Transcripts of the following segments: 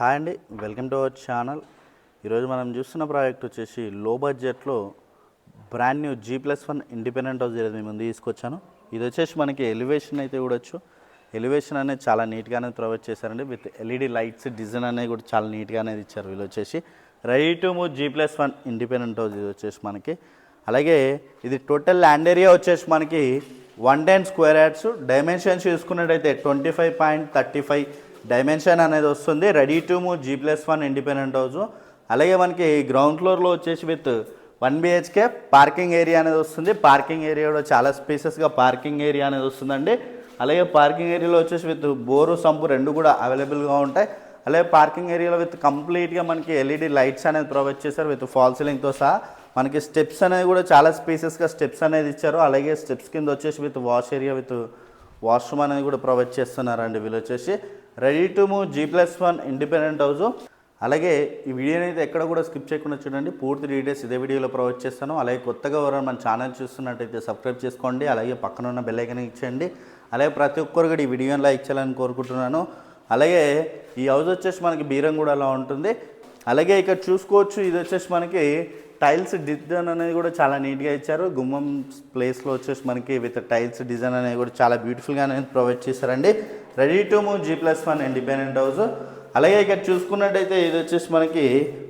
Hi అండి welcome to our channel. ఈరోజు మనం చూస్తున్న ప్రాజెక్ట్ వచ్చేసి లో బడ్జెట్లో brand new G plus one independent house అనేది మీ ముందు తీసుకొచ్చాను ఇది వచ్చేసి మనకి ఎలివేషన్ అయితే చూడొచ్చు. ఎలివేషన్ అనేది చాలా నీట్గానే ప్రొవైడ్ చేశారండి. విత్ ఎల్ఈడి లైట్స్ డిజైన్ అనేది కూడా చాలా నీట్గా అనేది ఇచ్చారు వీళ్ళు వచ్చేసి. Ready to move G plus one independent house ఇది వచ్చేసి మనకి. అలాగే ఇది టోటల్ ల్యాండ్ ఏరియా వచ్చేసి మనకి one ten square yards dimensions చూసుకున్నట్టయితే twenty five point thirty five dimension అనేది వస్తుంది. Ready to move G plus one independent house. అలాగే మనకి గ్రౌండ్ ఫ్లోర్లో వచ్చేసి with one BHK parking area అనేది వస్తుంది. పార్కింగ్ ఏరియా కూడా చాలా స్పేసెస్గా పార్కింగ్ ఏరియా అనేది వస్తుందండి. అలాగే పార్కింగ్ ఏరియాలో వచ్చేసి విత్ బోరు సంపు రెండు కూడా అవైలబుల్గా ఉంటాయి. అలాగే పార్కింగ్ ఏరియాలో విత్ కంప్లీట్గా మనకి ఎల్ఈడి లైట్స్ అనేది ప్రొవైడ్ చేశారు విత్ ఫాల్ సీలింగ్తో సహా. మనకి స్టెప్స్ అనేది కూడా చాలా స్పేసెస్గా స్టెప్స్ అనేది ఇచ్చారు. అలాగే స్టెప్స్ కింద వచ్చేసి with wash area with washroom అనేది కూడా ప్రొవైడ్ చేస్తున్నారండి వీళ్ళు వచ్చేసి. Ready to move G plus one independent house. అలాగే ఈ వీడియోని అయితే ఎక్కడ కూడా స్కిప్ చేయకుండా చూడండి. పూర్తి డీటెయిల్స్ ఇదే వీడియోలో ప్రొవైడ్ చేస్తాను. అలాగే కొత్తగా ఎవరైనా మన ఛానల్ చూస్తున్నట్టయితే సబ్స్క్రైబ్ చేసుకోండి. అలాగే పక్కన ఉన్న బెల్లైకన్ ఇచ్చేయండి. అలాగే ప్రతి ఒక్కరు కూడా ఈ వీడియోని లైక్ చేయాలని కోరుకుంటున్నాను. అలాగే ఈ హౌస్ వచ్చేసి మనకి బీరంగూడలో ఉంటుంది. అలాగే ఇక్కడ చూసుకోవచ్చు ఇది వచ్చేసి మనకి టైల్స్ డిజైన్ అనేది కూడా చాలా నీట్గా ఇచ్చారు. గుమ్మం ప్లేస్లో వచ్చేసి మనకి విత్ టైల్స్ డిజైన్ అనేది కూడా చాలా బ్యూటిఫుల్గా అనేది ప్రొవైడ్ చేశారండి. Ready to move G plus one independent house. అలాగే ఇక్కడ చూసుకున్నట్టయితే ఇది వచ్చేసి మనకి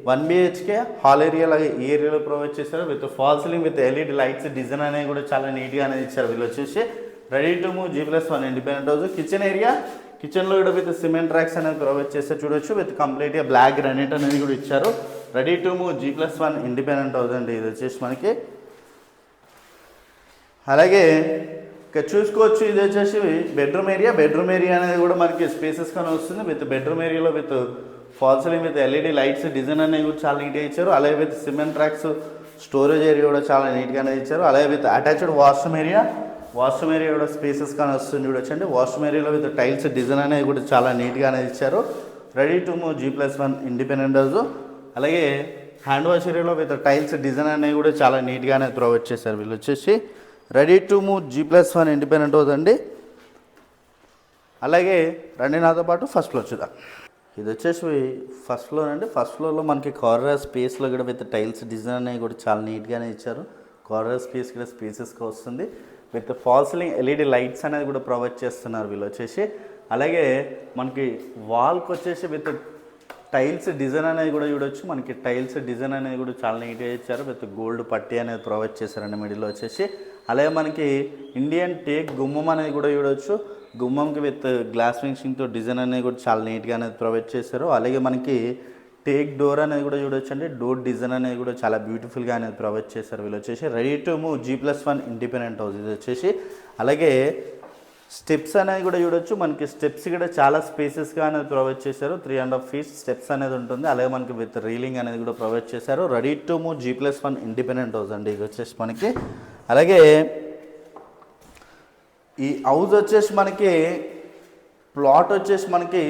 వన్ బిహెచ్కే హాల్ ఏరియా లాగా ఈ ఏరియాలో ప్రొవైడ్ చేశారు. With fall ceiling with LED lights design అనేది కూడా చాలా నీట్గా అనేది ఇచ్చారు వీళ్ళు వచ్చేసి. Ready to move G plus one independent house. Kitchen area కిచెన్లో కూడా విత్ సిమెంట్ ట్రాక్స్ అనేది ప్రొవైడ్ చేస్తే చూడొచ్చు. విత్ కంప్లీట్గా బ్లాక్ గ్రానైట్ అనేది కూడా ఇచ్చారు. Ready to move G plus one independent house అండి ఇది వచ్చేసి మనకి. అలాగే ఇక్కడ చూసుకోవచ్చు ఇది వచ్చేసి బెడ్రూమ్ ఏరియా బెడ్రూమ్ ఏరియా అనేది కూడా మనకి స్పేసెస్ కానీ వస్తుంది. విత్ బెడ్రూమ్ ఏరియాలో with false with LED lights design అనేది కూడా చాలా నీట్గా ఇచ్చారు. అలాగే with cement tracks storage area కూడా చాలా నీట్గానే ఇచ్చారు. అలాగే with attached washroom area washroom area కూడా స్పేసెస్ కానీ వస్తుంది చూడొచ్చండి. వాష్రూమ్ ఏరియాలో విత్ టైల్స్ డిజైన్ అనేది కూడా చాలా నీట్గా అనేది ఇచ్చారు. Ready to move G plus one independent house అలాగే హ్యాండ్ వాష్ ఏరియాలో విత్ టైల్స్ డిజైన్ అనేది కూడా చాలా నీట్గానే త్రో ప్రొవైడ్ వీళ్ళు వచ్చేసి. Ready to move G plus one independent అవుతుంది అండి అలాగే రండి నాతో పాటు ఫస్ట్ ఫ్లోర్ చూద్దాం. ఇది వచ్చేసి ఫస్ట్ ఫ్లోర్ అండి. ఫస్ట్ ఫ్లోర్లో మనకి కార్నర్ స్పేస్లో కూడా విత్ టైల్స్ డిజైన్ అనేవి కూడా చాలా నీట్గానే ఇచ్చారు. కార్నర్ స్పేస్ కూడా స్పేసెస్గా వస్తుంది. విత్ ఫాల్స్లింగ్ ఎల్ఈడి లైట్స్ అనేది కూడా ప్రొవైడ్ చేస్తున్నారు వీళ్ళు వచ్చేసి. అలాగే మనకి వాల్కి వచ్చేసి విత్ టైల్స్ డిజైన్ అనేది కూడా చూడొచ్చు. మనకి టైల్స్ డిజైన్ అనేది కూడా చాలా నీట్గా ఇచ్చారు. విత్ గోల్డ్ పట్టి అనేది ప్రొవైడ్ చేశారండి మిడిల్లో వచ్చేసి. అలాగే మనకి ఇండియన్ టేక్ గుమ్మం అనేది కూడా చూడవచ్చు గుమ్మంకి విత్ గ్లాస్ ఫినిషింగ్తో డిజైన్ అనేది కూడా చాలా నీట్గా అనేది ప్రొవైడ్ చేశారు. అలాగే మనకి టేక్ డోర్ అనేది కూడా చూడొచ్చు అండి. డోర్ డిజైన్ అనేది కూడా చాలా బ్యూటిఫుల్గా అనేది ప్రొవైడ్ చేశారు వీళ్ళు వచ్చేసి. Ready to move G plus one independent house ఇది వచ్చేసి. అలాగే స్టెప్స్ అనేది కూడా చూడొచ్చు. మనకి స్టెప్స్ కూడా చాలా స్పేసెస్గా అనేది ప్రొవైడ్ చేశారు. Three and half feet steps అనేది ఉంటుంది. అలాగే మనకి విత్ రీలింగ్ అనేది కూడా ప్రొవైడ్ చేశారు. Ready to move G plus one independent house అండి ఇది వచ్చేసి మనకి. అలాగే ఈ హౌస్ వచ్చేసి మనకి ప్లాట్ వచ్చేసి మనకి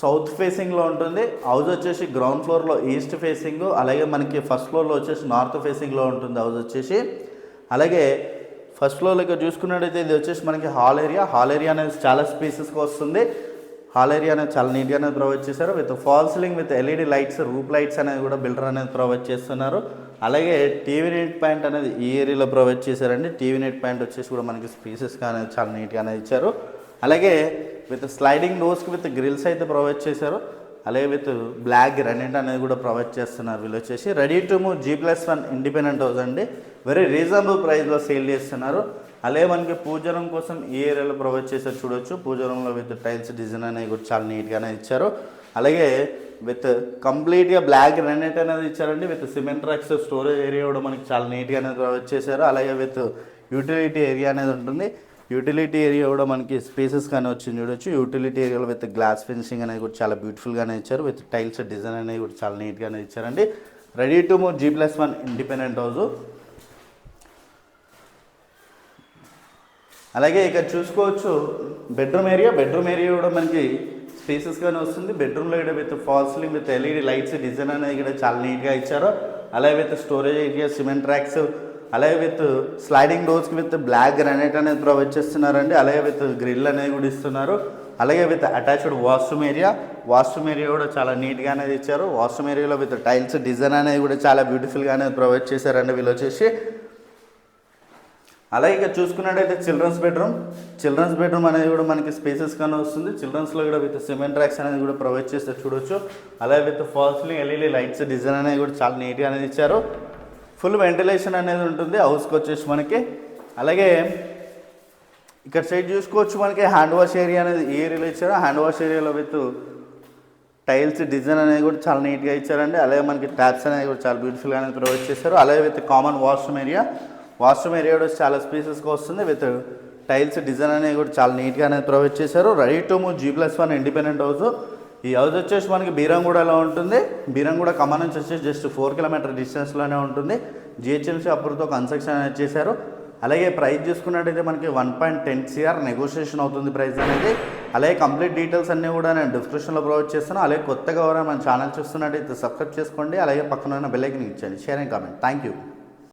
సౌత్ ఫేసింగ్లో ఉంటుంది. హౌస్ వచ్చేసి గ్రౌండ్ ఫ్లోర్లో ఈస్ట్ ఫేసింగ్ అలాగే మనకి ఫస్ట్ ఫ్లోర్లో వచ్చేసి నార్త్ ఫేసింగ్లో ఉంటుంది హౌస్ వచ్చేసి. అలాగే ఫస్ట్ ఫ్లోర్లో ఇక్కడ చూసుకున్నట్టయితే ఇది వచ్చేసి మనకి హాల్ ఏరియా. హాల్ ఏరియా అనేది చాలా స్పేసెస్కి వస్తుంది. హాల్ ఏరియా అనేది చాలా నీట్గా అనేది ప్రొవైడ్ చేశారు. With fall ceiling with LED lights roof lights అనేది కూడా బిల్డర్ అనేది ప్రొవైడ్ చేస్తున్నారు. అలాగే టీవీ నెట్ పాయింట్ అనేది ఈ ఏరియాలో ప్రొవైడ్ చేశారండి. టీవీ నెట్ ప్యాంట్ వచ్చేసి కూడా మనకి స్పేసెస్గా కానీ చాలా నీట్గా అనేది ఇచ్చారు. అలాగే విత్ స్లైడింగ్ డోర్స్కి విత్ గ్రిల్స్ అయితే ప్రొవైడ్ చేశారు. అలాగే విత్ బ్లాక్ గ్రానైట్ అనేది కూడా ప్రొవైడ్ చేస్తున్నారు వీళ్ళు వచ్చేసి. Ready to move G plus one independent house అండి. వెరీ రీజనబుల్ ప్రైస్లో సేల్ చేస్తున్నారు. అలాగే మనకి పూజరం కోసం ఈ ఏరియాలో ప్రొవైడ్ చేశారు చూడొచ్చు. పూజరంలో విత్ టైల్స్ డిజైన్ అనేది కూడా చాలా నీట్గానే ఇచ్చారు. అలాగే విత్ కంప్లీట్గా బ్లాక్ గ్రానైట్ అనేది ఇచ్చారండి with cement racks storage area కూడా మనకి చాలా నీట్గా అనేది ప్రొవైడ్ చేశారు. అలాగే విత్ యూటిలిటీ ఏరియా అనేది ఉంటుంది. యూటిలిటీ ఏరియా కూడా మనకి స్పేసెస్ కానీ వచ్చింది చూడొచ్చు. యూటిలిటీ ఏరియాలో విత్ గ్లాస్ ఫినిషింగ్ అనేది కూడా చాలా బ్యూటిఫుల్గానే ఇచ్చారు. విత్ టైల్స్ డిజైన్ అనేది కూడా చాలా నీట్గానే ఇచ్చారండి. Ready to move G plus one independent house. అలాగే ఇక్కడ చూసుకోవచ్చు బెడ్రూమ్ ఏరియా. బెడ్రూమ్ ఏరియా కూడా మనకి స్పేసెస్గానే వస్తుంది. బెడ్రూమ్లో కూడా with false ceiling with LED lights design అనేది కూడా చాలా నీట్గా ఇచ్చారు. అలాగే with storage area cement tracks అలాగే విత్ స్లైడింగ్ డోర్స్కి విత్ బ్లాక్ గ్రానైట్ అనేది ప్రొవైడ్ చేస్తున్నారండి. అలాగే విత్ గ్రిల్ అనేది కూడా ఇస్తున్నారు. అలాగే with attached washroom area washroom area కూడా చాలా నీట్గా అనేది ఇచ్చారు. వాష్రూమ్ ఏరియాలో విత్ టైల్స్ డిజైన్ అనేది కూడా చాలా బ్యూటిఫుల్గా అనేది ప్రొవైడ్ చేశారండి వీళ్ళు వచ్చేసి అలాగే ఇక చూసుకున్నట్టయితే చిల్డ్రన్స్ బెడ్రూమ్ చిల్డ్రన్స్ బెడ్రూమ్ అనేది కూడా మనకి స్పేసెస్ కానీ వస్తుంది. చిల్డ్రన్స్లో కూడా విత్ సిమెంట్ ట్రాక్స్ అనేది కూడా ప్రొవైడ్ చేస్తే చూడొచ్చు. అలాగే విత్ ఫాల్స్లీ ఎల్ఈడి లైట్స్ డిజైన్ అనేది కూడా చాలా నీట్గా అనేది ఇచ్చారు. ఫుల్ వెంటిలేషన్ అనేది ఉంటుంది. హౌస్కి వచ్చేసి మనకి. అలాగే ఇక్కడ సైడ్ చూసుకోవచ్చు మనకి హ్యాండ్ వాష్ ఏరియా అనేది ఏ ఏరియాలో ఇచ్చారో హ్యాండ్ వాష్ ఏరియాలో విత్ టైల్స్ డిజైన్ అనేది కూడా చాలా నీట్గా ఇచ్చారండి. అలాగే మనకి ట్యాప్స్ అనేది కూడా చాలా బ్యూటిఫుల్గా అనేది ప్రొవైడ్ చేశారు. అలాగే with common washroom area washroom area కూడా చాలా స్పేసెస్గా వస్తుంది విత్ టైల్స్ డిజైన్ అనేది కూడా చాలా నీట్గా అనేది ప్రొవైడ్ చేశారు. Ready to move G plus one independent house ఈ హౌస్ వచ్చేసి మనకి బీరంగూడలో ఉంటుంది. బీరంగూడ ఖమ్మం నుంచి వచ్చేసి జస్ట్ ఫోర్ కిలోమీటర్ డిస్టెన్స్లోనే ఉంటుంది. జిహెచ్ఎంసీ అప్పుడుతో కన్స్ట్రక్షన్ అనేది చేశారు. అలాగే ప్రైస్ చూసుకున్నట్టయితే మనకి one point ten CR negotiation అవుతుంది ప్రైస్ అనేది. అలాగే కంప్లీట్ డీటెయిల్స్ అన్నీ కూడా నేను డిస్క్రిప్షన్లో ప్రొవైడ్ చేస్తాను. అలాగే కొత్తగా ఎవరైనా మన ఛానల్ చూస్తున్నట్టయితే సబ్స్క్రైబ్ చేసుకోండి. అలాగే పక్కన ఉన్న bell ఇచ్చండి share and comment thank you